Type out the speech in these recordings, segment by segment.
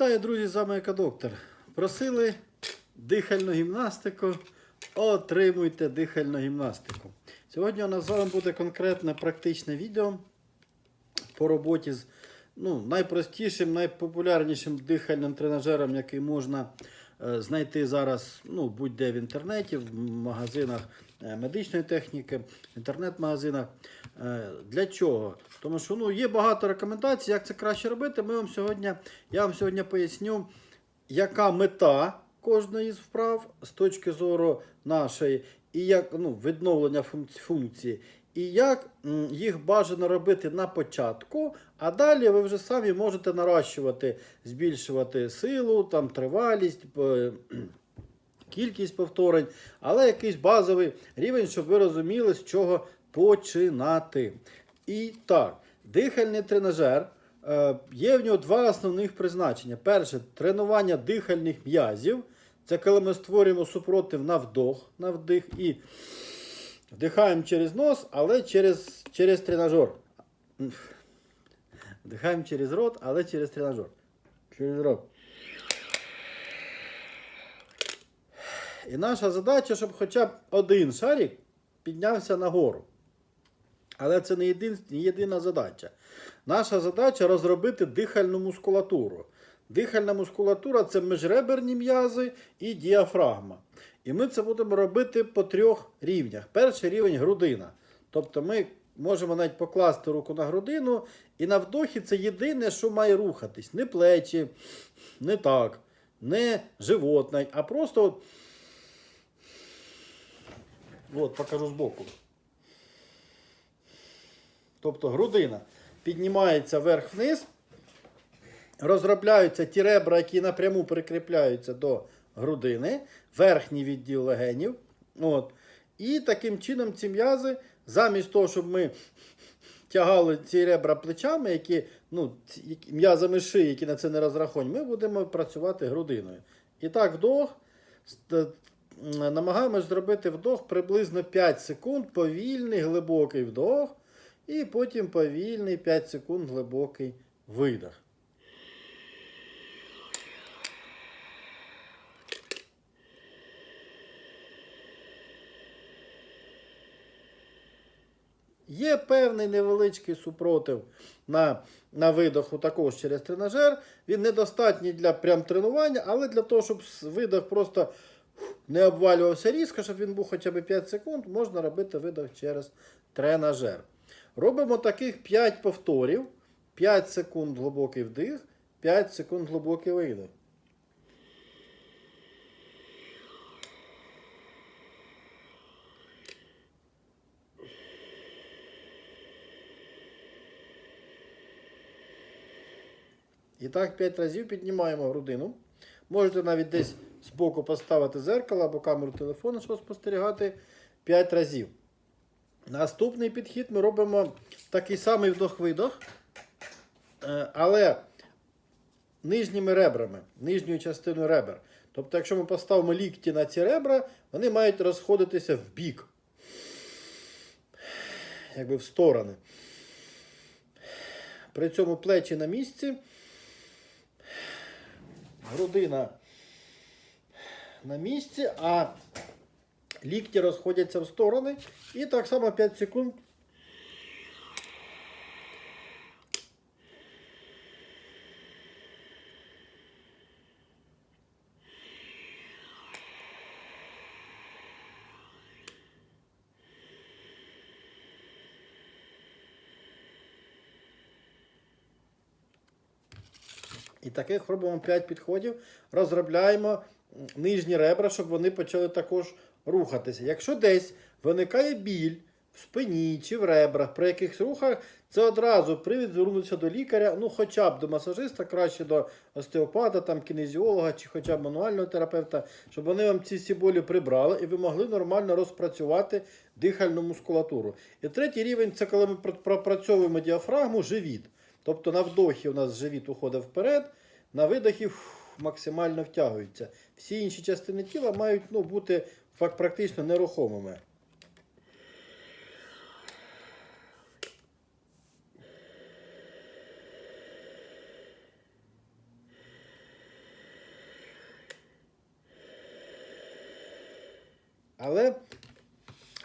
Вітаю, друзі, з вами Екодоктор. Просили дихальну гімнастику. Отримуйте дихальну гімнастику. Сьогодні у нас з вами буде конкретне практичне відео по роботі з ну, найпростішим, найпопулярнішим дихальним тренажером, який можна знайти зараз ну, будь-де в інтернеті, в магазинах е, медичної техніки, в інтернет-магазинах. Е, Для чого? Тому що ну, є багато рекомендацій, як це краще робити. Ми вам сьогодні, я вам сьогодні поясню, яка мета кожної з вправ з точки зору нашої, і як ну, відновлення функції, і як їх бажано робити на початку, а далі ви вже самі можете наращувати, збільшувати силу, там, тривалість. Кількість повторень, але якийсь базовий рівень, щоб ви розуміли, з чого починати. І так, дихальний тренажер. е, Є в нього два основних призначення. Перше тренування дихальних м'язів. Це коли ми створюємо супротив на вдох, на вдих і вдихаємо через нос, але через, через тренажер. Вдихаємо через рот, але через тренажер. Через рот. І наша задача, щоб хоча б один шарик піднявся нагору. Але це не, єдина задача. Наша задача розробити дихальну мускулатуру. Дихальна мускулатура це міжреберні м'язи і діафрагма. І ми це будемо робити по трьох рівнях. Перший рівень грудина. Тобто ми можемо навіть покласти руку на грудину, і на вдохі це єдине, що має рухатись. Не плечі, не так, не живот, навіть, а просто. от покажу збоку. Тобто грудина піднімається вверх-вниз, розробляються ті ребра, які напряму прикріпляються до грудини, верхній відділ легенів. От. І таким чином ці м'язи, замість того, щоб ми тягали ці ребра плечами, які, ну, м'язами шиї, які на це не розраховані, ми будемо працювати грудиною. І так, вдох. Намагаємось зробити вдох приблизно 5 секунд, повільний глибокий вдох, і потім повільний 5 секунд глибокий видох. Є певний невеличкий супротив на, на видоху також через тренажер. Він недостатній для прям тренування, але для того, щоб видох просто не обвалювався різко, щоб він був хоча б 5 секунд, можна робити видох через тренажер. Робимо таких 5 повторів. 5 секунд глибокий вдих, 5 секунд глибокий видих. І так 5 разів піднімаємо грудину. Можете навіть десь збоку поставити зеркало або камеру телефону, щоб спостерігати 5 разів. Наступний підхід ми робимо такий самий вдох-видох, е, але нижніми ребрами, нижньою частиною ребер. Тобто, якщо ми поставимо лікті на ці ребра, вони мають розходитися в бік, якби в сторони. При цьому плечі на місці, грудина на місці, а лікті розходяться в сторони. І так само 5 секунд. І таких робимо 5 підходів, розробляємо нижні ребра, щоб вони почали також рухатися. Якщо десь виникає біль в спині чи в ребрах, при якихось рухах, це одразу привід звернутися до лікаря, ну хоча б до масажиста, краще до остеопата, там, кінезіолога чи хоча б мануального терапевта, щоб вони вам ці всі болі прибрали і ви могли нормально розпрацювати дихальну мускулатуру. І третій рівень це коли ми пропрацьовуємо діафрагму, живіт. Тобто на вдохі у нас живіт уходить вперед, на видохі максимально втягується. Всі інші частини тіла мають ну, бути практично нерухомими. Але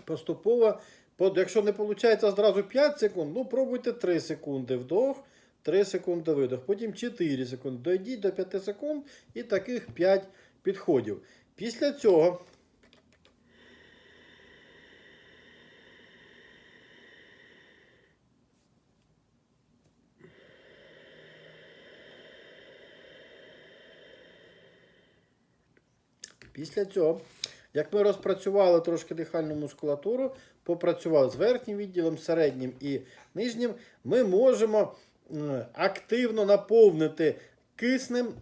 поступово якщо не виходить зразу 5 секунд, ну пробуйте 3 секунди вдох, 3 секунди видох, потім 4 секунди. Дойдіть до 5 секунд і таких 5 підходів. Після цього. Після цього, як ми розпрацювали трошки дихальну мускулатуру, попрацювали з верхнім відділом, середнім і нижнім, ми можемо активно наповнити киснем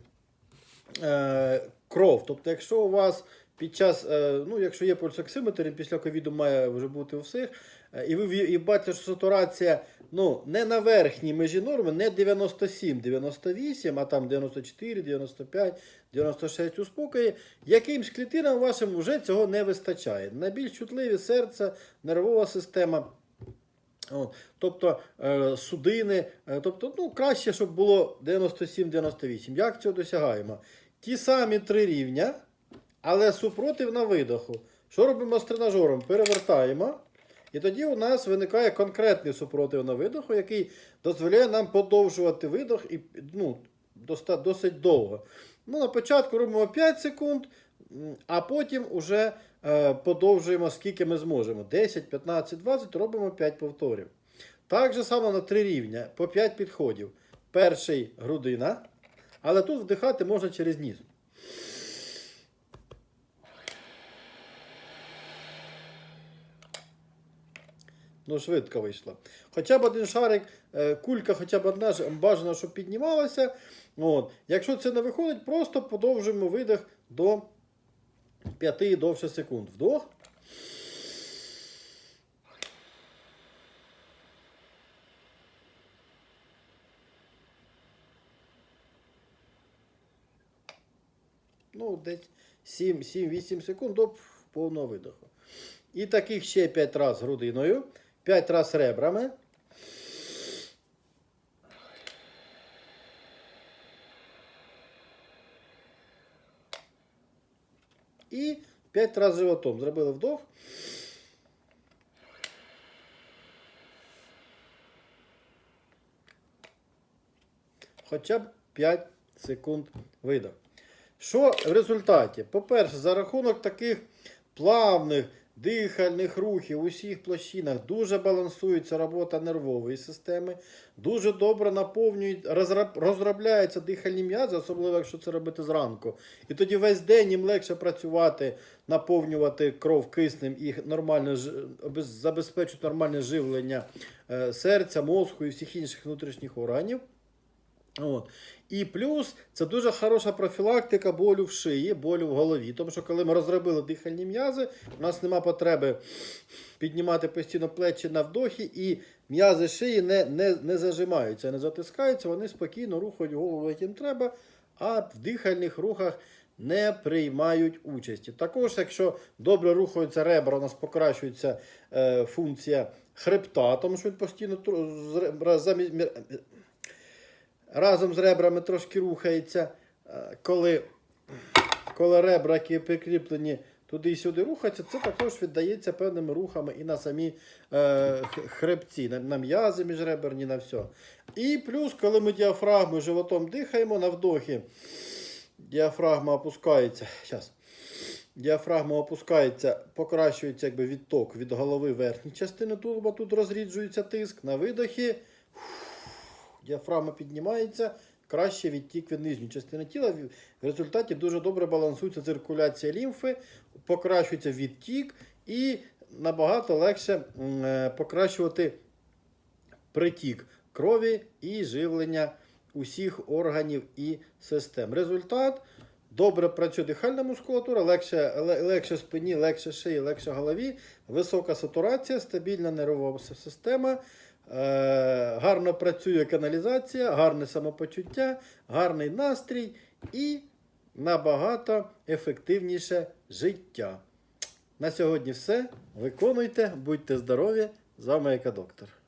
е, кров. Тобто, якщо у вас під час, е, ну, якщо є пульсоксиметр, і після ковіду має вже бути у всіх, е, і ви і бачите, що сатурація ну, не на верхній межі норми, не 97, 98, а там 94, 95, 96 у спокої, якимсь клітинам вашим вже цього не вистачає. Найбільш чутливі серце, нервова система. Тобто е, судини, тобто, ну, краще, щоб було 97-98. Як цього досягаємо? Ті самі три рівня, але супротив на видоху. Що робимо з тренажером? Перевертаємо. І тоді у нас виникає конкретний супротив на видоху, який дозволяє нам подовжувати видох і ну, досить довго. Ну, на початку робимо 5 секунд, а потім уже е, подовжуємо скільки ми зможемо. 10, 15, 20, робимо 5 повторів. Так же само на 3 рівня, по 5 підходів. Перший грудина, але тут вдихати можна через ніс. Ну, швидко вийшло. Хоча б один шарик, е, кулька, хоча б одна бажано, щоб піднімалася. От. Якщо це не виходить, просто подовжуємо видих до 5 і довше секунд. Вдох. Ну, десь 7-8 секунд до повного видоху. І таких ще 5 разів грудиною, 5 разів ребрами. І 5 разів животом. Зробили вдох. Хоча б 5 секунд видох. Що в результаті? По-перше, за рахунок таких плавних дихальних рухів у всіх площинах дуже балансується робота нервової системи, дуже добре розробляються дихальні м'язи, особливо якщо це робити зранку. І тоді весь день їм легше працювати, наповнювати кров киснем і нормально забезпечувати нормальне живлення е, серця, мозку і всіх інших внутрішніх органів. От. І плюс це дуже хороша профілактика болю в шиї, болю в голові. Тому що коли ми розробили дихальні м'язи, у нас нема потреби піднімати постійно плечі на вдохі, і м'язи шиї не, не, не зажимаються, не затискаються, вони спокійно рухають голову, як треба, а в дихальних рухах не приймають участі. Також, якщо добре рухаються ребра, у нас покращується е, функція хребта, тому що він постійно тру- з ребра- замі- мі- разом з ребрами трошки рухається, е, коли, коли ребра, які прикріплені туди і сюди рухаються, це також віддається певними рухами і на самі е, хребці, на, на м'язи міжреберні, на все. І плюс, коли ми діафрагмою животом дихаємо на вдохі, діафрагма опускається. Щас. Діафрагма опускається, покращується якби відток від голови верхньої частини тулуба, тут розріджується тиск. На видохі діафрагма піднімається, краще відтік від нижньої частини тіла. В результаті дуже добре балансується циркуляція лімфи, покращується відтік і набагато легше е, покращувати притік крові і живлення усіх органів і систем. Результат. Добре працює дихальна мускулатура, легше, легше спині, легше шиї, легше голові, висока сатурація, стабільна нервова система, гарно працює каналізація, гарне самопочуття, гарний настрій і набагато ефективніше життя. На сьогодні все. Виконуйте, будьте здорові. З вами Екадоктор.